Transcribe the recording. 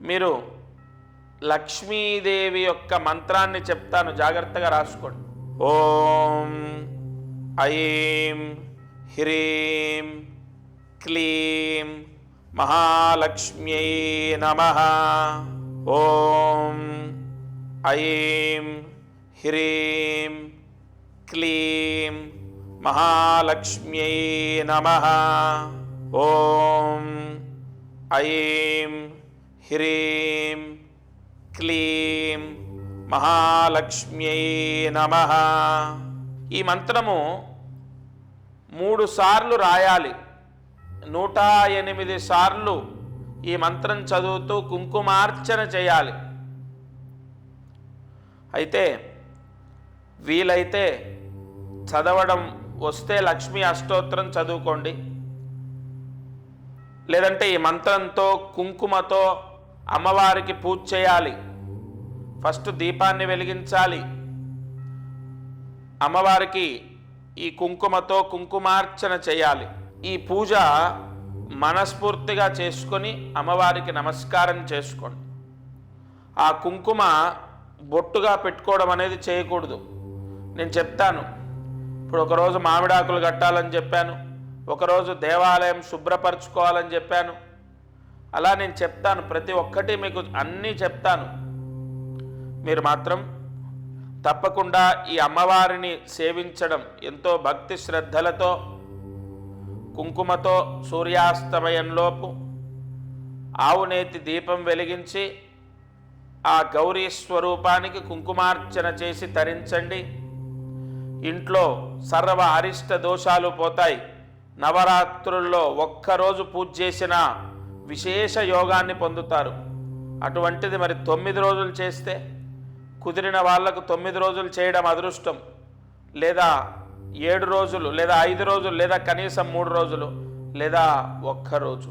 మీరు లక్ష్మీదేవి యొక్క మంత్రాన్ని చెప్తాను జాగ్రత్తగా రాసుకోండి. ఓం ఐం హ్రీం క్లీం మహాలక్ష్మ్యై నమ. ఓం ఐం హ్రీం క్లీం మహాలక్ష్మ్యై నమ. ఓం ఐం హ్రీం క్లీం మహాలక్ష్మ్యై నమ ఈ మంత్రము మూడు సార్లు రాయాలి. నూట ఎనిమిది సార్లు ఈ మంత్రం చదువుతూ కుంకుమార్చన చేయాలి. అయితే వీలైతే చదవడం వస్తే లక్ష్మీ అష్టోత్తరం చదువుకోండి. లేదంటే ఈ మంత్రంతో కుంకుమతో అమ్మవారికి పూజ చేయాలి. ఫస్ట్ దీపాన్ని వెలిగించాలి. అమ్మవారికి ఈ కుంకుమతో కుంకుమార్చన చేయాలి. ఈ పూజ మనస్ఫూర్తిగా చేసుకొని అమ్మవారికి నమస్కారం చేసుకోండి. ఆ కుంకుమ బొట్టుగా పెట్టుకోవడం అనేది చేయకూడదు. నేను చెప్తాను. ఇప్పుడు ఒకరోజు మామిడాకులు కట్టాలని చెప్పాను. ఒకరోజు దేవాలయం శుభ్రపరచుకోవాలని చెప్పాను. అలా నేను చెప్తాను ప్రతి ఒక్కటి మీకు అన్నీ చెప్తాను. మీరు మాత్రం తప్పకుండా ఈ అమ్మవారిని సేవించడం ఎంతో భక్తి శ్రద్ధలతో కుంకుమతో సూర్యాస్తమయంలోపు ఆవునేతి దీపం వెలిగించి ఆ గౌరీ స్వరూపానికి కుంకుమార్చన చేసి తరించండి. ఇంట్లో సర్వ అరిష్ట దోషాలు పోతాయి. నవరాత్రుల్లో ఒక్కరోజు పూజ చేసినా విశేష యోగాన్ని పొందుతారు. అటువంటిది మరి తొమ్మిది రోజులు చేస్తే కుదిరిన వాళ్ళకు తొమ్మిది రోజులు చేయడం అదృష్టం. లేదా ఏడు రోజులు లేదా ఐదు రోజులు లేదా కనీసం మూడు రోజులు లేదా ఒక్క రోజు.